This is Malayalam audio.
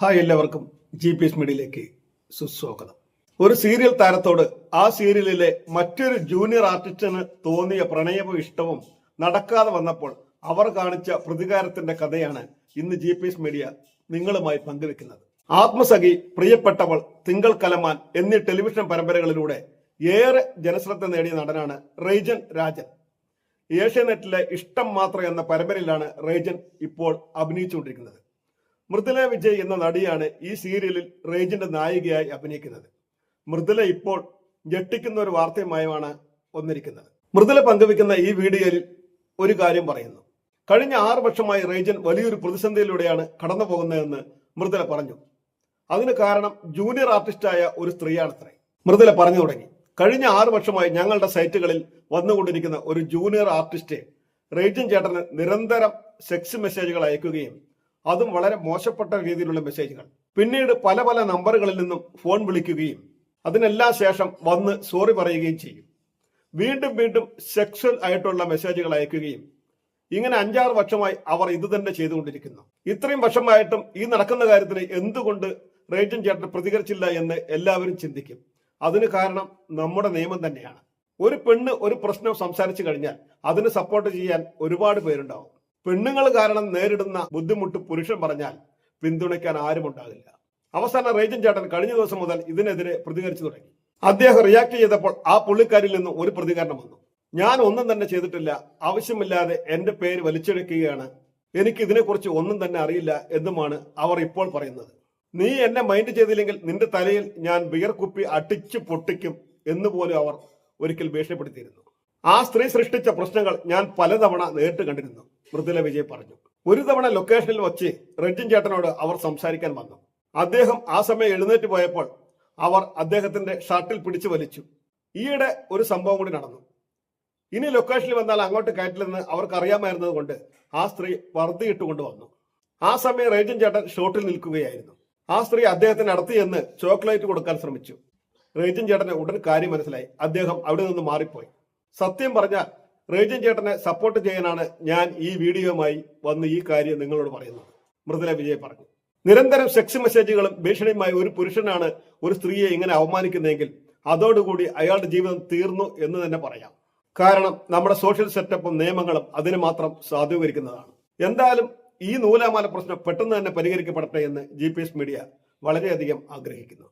ഹായ് എല്ലാവർക്കും ജി പി എസ് മീഡിയയിലേക്ക് സുസ്വാഗതം. ഒരു സീരിയൽ താരത്തോട് ആ സീരിയലിലെ മറ്റൊരു ജൂനിയർ ആർട്ടിസ്റ്റിന് തോന്നിയ പ്രണയവും ഇഷ്ടവും നടക്കാതെ വന്നപ്പോൾ അവർ കാണിച്ച പ്രതികാരത്തിന്റെ കഥയാണ് ഇന്ന് ജി പി എസ് മീഡിയ നിങ്ങളുമായി പങ്കുവെക്കുന്നത്. ആത്മസഖി പ്രിയപ്പെട്ടവൾ തിങ്കൾ കലമാൻ എന്നീ ടെലിവിഷൻ പരമ്പരകളിലൂടെ ഏറെ ജനശ്രദ്ധ നേടിയ നടനാണ് റെയ്ജൻ രാജൻ. ഏഷ്യാനെറ്റിലെ ഇഷ്ടം മാത്രം എന്ന പരമ്പരയിലാണ് റേജൻ ഇപ്പോൾ അഭിനയിച്ചുകൊണ്ടിരിക്കുന്നത്. മൃദുല വിജയ് എന്ന നടിയാണ് ഈ സീരിയലിൽ റേജിന്റെ നായികയായി അഭിനയിക്കുന്നത്. മൃദുല ഇപ്പോൾ ഞെട്ടിക്കുന്ന ഒരു വാർത്തയുമായാണ് വന്നിരിക്കുന്നത്. മൃദുല പങ്കുവെക്കുന്ന ഈ വീഡിയോയിൽ ഒരു കാര്യം പറയുന്നു. കഴിഞ്ഞ ആറു വർഷമായി റേജൻ വലിയൊരു പ്രതിസന്ധിയിലൂടെയാണ് കടന്നു പോകുന്നതെന്ന് മൃദുല പറഞ്ഞു. അതിന് കാരണം ജൂനിയർ ആർട്ടിസ്റ്റായ ഒരു സ്ത്രീയാണത്രേ മൃദുല പറഞ്ഞു തുടങ്ങി. കഴിഞ്ഞ ആറു വർഷമായി ഞങ്ങളുടെ സൈറ്റുകളിൽ വന്നുകൊണ്ടിരിക്കുന്ന ഒരു ജൂനിയർ ആർട്ടിസ്റ്റ് റേജൻ ചേട്ടന് നിരന്തരം സെക്സ് മെസ്സേജുകൾ അയക്കുകയും അതും വളരെ മോശപ്പെട്ട രീതിയിലുള്ള മെസ്സേജുകൾ. പിന്നീട് പല പല നമ്പറുകളിൽ നിന്നും ഫോൺ വിളിക്കുകയും അതിനെല്ലാം ശേഷം വന്ന് സോറി പറയുകയും ചെയ്യും. വീണ്ടും വീണ്ടും സെക്സ്വൽ ആയിട്ടുള്ള മെസ്സേജുകൾ അയക്കുകയും ഇങ്ങനെ അഞ്ചാറ് വർഷമായി അവർ ഇത് തന്നെ ചെയ്തുകൊണ്ടിരിക്കുന്നു. ഇത്രയും വർഷമായിട്ടും ഈ നടക്കുന്ന കാര്യത്തിന് എന്തുകൊണ്ട് റേജൻ ചേട്ടൻ പ്രതികരിച്ചില്ല എന്ന് എല്ലാവരും ചിന്തിക്കും. അതിന് കാരണം നമ്മുടെ നിയമം തന്നെയാണ്. ഒരു പെണ്ണ് ഒരു പ്രശ്നം സംസാരിച്ചു കഴിഞ്ഞാൽ അതിന് സപ്പോർട്ട് ചെയ്യാൻ ഒരുപാട് പേരുണ്ടാവും. പെണ്ണുങ്ങൾ കാരണം നേരിടുന്ന ബുദ്ധിമുട്ട് പുരുഷൻ പറഞ്ഞാൽ പിന്തുണയ്ക്കാൻ ആരും അവസാനം റേജൻ ചേട്ടൻ കഴിഞ്ഞ ദിവസം മുതൽ ഇതിനെതിരെ പ്രതികരിച്ചു തുടങ്ങി. അദ്ദേഹം റിയാക്ട് ചെയ്തപ്പോൾ ആ പുള്ളിക്കാരിൽ നിന്ന് ഒരു പ്രതികരണം വന്നു. ഞാൻ ഒന്നും തന്നെ ചെയ്തിട്ടില്ല. ആവശ്യമില്ലാതെ എന്റെ പേര് വലിച്ചെടുക്കുകയാണ്. എനിക്ക് ഇതിനെക്കുറിച്ച് ഒന്നും തന്നെ അറിയില്ല എന്നുമാണ് അവർ ഇപ്പോൾ പറയുന്നത്. നീ എന്നെ മൈൻഡ് ചെയ്തില്ലെങ്കിൽ നിന്റെ തലയിൽ ഞാൻ ബിയർ കുപ്പി അടിച്ചു പൊട്ടിക്കും എന്ന് പോലും അവർ ഒരിക്കൽ ഭീഷണിപ്പെടുത്തിയിരുന്നു. ആ സ്ത്രീ സൃഷ്ടിച്ച പ്രശ്നങ്ങൾ ഞാൻ പലതവണ നേരിട്ട് കണ്ടിരുന്നു. മൃദുല വിജയ് പറഞ്ഞു. ഒരു തവണ ലൊക്കേഷനിൽ വച്ച് റെഡ്ജിൻ ചേട്ടനോട് അവർ സംസാരിക്കാൻ വന്നു. അദ്ദേഹം ആ സമയം എഴുന്നേറ്റ് പോയപ്പോൾ അവർ അദ്ദേഹത്തിന്റെ ഷർട്ടിൽ പിടിച്ചു വലിച്ചു. ഈയിടെ ഒരു സംഭവം കൂടി നടന്നു. ഇനി ലൊക്കേഷനിൽ വന്നാൽ അങ്ങോട്ട് കയറ്റില്ലെന്ന് അവർക്ക് അറിയാമായിരുന്നത് കൊണ്ട് ആ സ്ത്രീ വർദ്ധിയിട്ടുകൊണ്ട് വന്നു ആ സമയം റേജൻ ചേട്ടൻ ഷോട്ടിൽ നിൽക്കുകയായിരുന്നു. ആ സ്ത്രീ അദ്ദേഹത്തിന് അടുത്ത് ചെന്ന് ചോക്ലേറ്റ് കൊടുക്കാൻ ശ്രമിച്ചു. റേജൻ ചേട്ടന് ഉടൻ കാര്യം മനസ്സിലായി. അദ്ദേഹം അവിടെ നിന്ന് മാറിപ്പോയി. സത്യം പറഞ്ഞാൽ റേജൻ ചേട്ടനെ സപ്പോർട്ട് ചെയ്യാനാണ് ഞാൻ ഈ വീഡിയോയുമായി വന്ന് ഈ കാര്യം നിങ്ങളോട് പറയുന്നത്. മൃദുല വിജയ് പറഞ്ഞു. നിരന്തരം സെക്സ് മെസ്സേജുകളും ഭീഷണിയുമായി ഒരു പുരുഷനാണ് ഒരു സ്ത്രീയെ ഇങ്ങനെ അവമാനിക്കുന്നതെങ്കിൽ അതോടുകൂടി അയാളുടെ ജീവിതം തീർന്നു എന്ന് തന്നെ പറയാം. കാരണം നമ്മുടെ സോഷ്യൽ സെറ്റപ്പും നിയമങ്ങളും അതിന് മാത്രം സാധൂകരിക്കുന്നതാണ്. എന്തായാലും ഈ നൂലാമാല പ്രശ്നം പെട്ടെന്ന് തന്നെ പരിഹരിക്കപ്പെടട്ടെ എന്ന് ജി മീഡിയ വളരെയധികം ആഗ്രഹിക്കുന്നു.